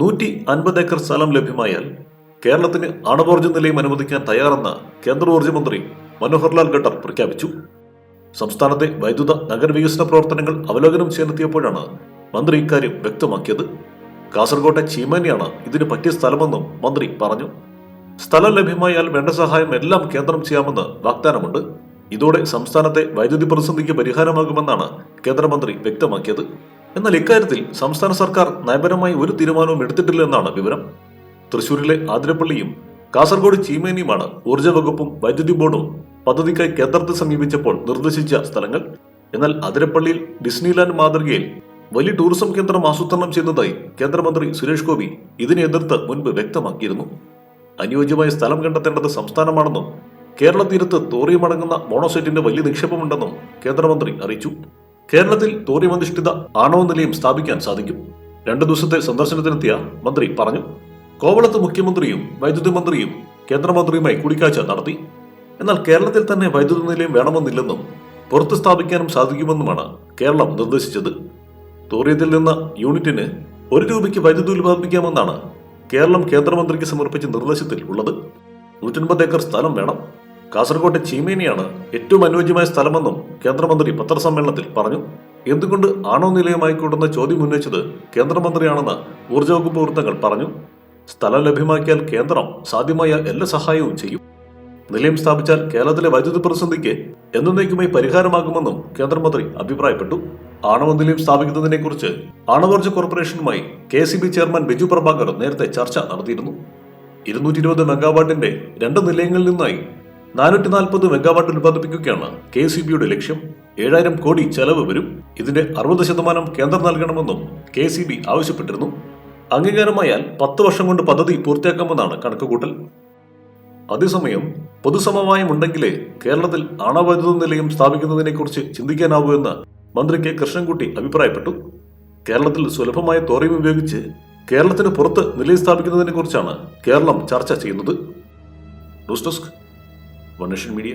നൂറ്റി അൻപത് ഏക്കർ സ്ഥലം ലഭ്യമായാൽ കേരളത്തിന് അണവോർജ നിലയം അനുവദിക്കാൻ തയ്യാറെന്ന് കേന്ദ്ര ഊർജ മന്ത്രി മനോഹർലാൽ ഖട്ടർ പ്രഖ്യാപിച്ചു. സംസ്ഥാനത്തെ വൈദ്യുത നഗരവികസന പ്രവർത്തനങ്ങൾ അവലോകനം ചെയ്യാനെത്തിയപ്പോഴാണ് മന്ത്രി ഇക്കാര്യം വ്യക്തമാക്കിയത്. കാസർകോട്ടെ ചീമേനിയാണ് ഇതിന് പറ്റിയ സ്ഥലമെന്നും മന്ത്രി പറഞ്ഞു. സ്ഥലം ലഭ്യമായാൽ വേണ്ട സഹായം എല്ലാം കേന്ദ്രം ചെയ്യാമെന്ന് വാഗ്ദാനമുണ്ട്. ഇതോടെ സംസ്ഥാനത്തെ വൈദ്യുതി പ്രതിസന്ധിക്ക് പരിഹാരമാകുമെന്നാണ് കേന്ദ്രമന്ത്രി വ്യക്തമാക്കിയത്. എന്നാൽ ഇക്കാര്യത്തിൽ സംസ്ഥാന സർക്കാർ നയപരമായി ഒരു തീരുമാനവും എടുത്തിട്ടില്ല എന്നാണ് വിവരം. തൃശൂരിലെ ആതിരപ്പള്ളിയും കാസർഗോഡ് ചീമേനിയുമാണ് ഊർജ വകുപ്പും വൈദ്യുതി ബോർഡും പദ്ധതിക്കായി കേന്ദ്രത്തെ സമീപിച്ചപ്പോൾ നിർദ്ദേശിച്ച സ്ഥലങ്ങൾ. എന്നാൽ അതിരപ്പള്ളിയിൽ ഡിസ്നിലാൻഡ് മാതൃകയിൽ വലിയ ടൂറിസം കേന്ദ്രം ആസൂത്രണം ചെയ്യുന്നതായി കേന്ദ്രമന്ത്രി സുരേഷ് ഗോപി ഇതിനെ എതിർത്ത് മുൻപ് വ്യക്തമാക്കിയിരുന്നു. അനുയോജ്യമായ സ്ഥലം കണ്ടെത്തേണ്ടത് സംസ്ഥാനമാണെന്നും കേരള തീരത്ത് തോറിയമടങ്ങുന്ന മോണോസൈറ്റിന്റെ വലിയ നിക്ഷേപമുണ്ടെന്നും കേന്ദ്രമന്ത്രി അറിയിച്ചു. കേരളത്തിൽ തോറിയമധിഷ്ഠിത ആണവ നിലയം സ്ഥാപിക്കാൻ സാധിക്കും. രണ്ടു ദിവസത്തെ സന്ദർശനത്തിനെത്തിയ മന്ത്രി പറഞ്ഞു കോവളത്ത് മുഖ്യമന്ത്രിയും വൈദ്യുതി മന്ത്രിയും കേന്ദ്രമന്ത്രിയുമായി കൂടിക്കാഴ്ച നടത്തി. എന്നാൽ കേരളത്തിൽ തന്നെ വൈദ്യുതി നിലയം വേണമെന്നില്ലെന്നും പുറത്ത് സ്ഥാപിക്കാനും സാധിക്കുമെന്നുമാണ് കേരളം നിർദ്ദേശിച്ചത്. തോറിയത്തിൽ നിന്ന് യൂണിറ്റിന് ഒരു രൂപയ്ക്ക് വൈദ്യുതി ഉൽപ്പാദിപ്പിക്കാമെന്നാണ് കേരളം കേന്ദ്രമന്ത്രിക്ക് സമർപ്പിച്ച നിർദ്ദേശത്തിൽ ഉള്ളത്. നൂറ്റൻപത് ഏക്കർ സ്ഥലം വേണം. കാസർകോട്ടെ ചീമേനിയാണ് ഏറ്റവും അനുയോജ്യമായ സ്ഥലമെന്നും കേന്ദ്രമന്ത്രി പത്രസമ്മേളനത്തിൽ പറഞ്ഞു എന്തുകൊണ്ട് ആണോ നിലയമായി കൂട്ടുന്ന ചോദ്യം ഉന്നയിച്ചത് കേന്ദ്രമന്ത്രിയാണെന്ന് ഊർജ വകുപ്പ് വൃത്തങ്ങൾ പറഞ്ഞു. സ്ഥലം ലഭ്യമാക്കിയാൽ കേന്ദ്രം സാധ്യമായ എല്ലാ സഹായവും ചെയ്യും. നിലയം സ്ഥാപിച്ചാൽ കേരളത്തിലെ വൈദ്യുതി പ്രതിസന്ധിക്ക് എന്നേക്കുമായി പരിഹാരമാകുമെന്നും കേന്ദ്രമന്ത്രി അഭിപ്രായപ്പെട്ടു. ആണവ നിലയം സ്ഥാപിക്കുന്നതിനെക്കുറിച്ച് ആണവോർജ കോർപ്പറേഷനുമായി K C B chairman Biju Prabhakar നേരത്തെ ചർച്ച നടത്തിയിരുന്നു. ഇരുന്നൂറ്റി ഇരുപത് മെഗാവാട്ടിന്റെ രണ്ട് നിലയങ്ങളിൽ നിന്നായി നാനൂറ്റി നാൽപ്പത് മെഗാവാട്ട് ഉൽപ്പാദിപ്പിക്കുകയാണ് കെ സി ബിയുടെ ലക്ഷ്യം. ഏഴായിരം കോടി ചെലവ് വരും. ഇതിന്റെ അറുപത് ശതമാനം കേന്ദ്രം നൽകണമെന്നും കെ സി ബി ആവശ്യപ്പെട്ടിരുന്നു. അംഗീകാരമായാൽ പത്ത് വർഷം കൊണ്ട് പദ്ധതി പൂർത്തിയാക്കാമെന്നാണ് കണക്കുകൂട്ടൽ. അതേസമയം പൊതുസമവായം ഉണ്ടെങ്കിലേ കേരളത്തിൽ ആണവൈദ്യുത നിലയം സ്ഥാപിക്കുന്നതിനെക്കുറിച്ച് ചിന്തിക്കാനാവൂ എന്ന് മന്ത്രി കെ. കൃഷ്ണൻകുട്ടി അഭിപ്രായപ്പെട്ടു. കേരളത്തിൽ സുലഭമായ തോറിയം ഉപയോഗിച്ച് കേരളത്തിന് പുറത്ത് നിലയം സ്ഥാപിക്കുന്നതിനെക്കുറിച്ചാണ് കേരളം ചർച്ച ചെയ്യുന്നത്. News desk. One Nation Media.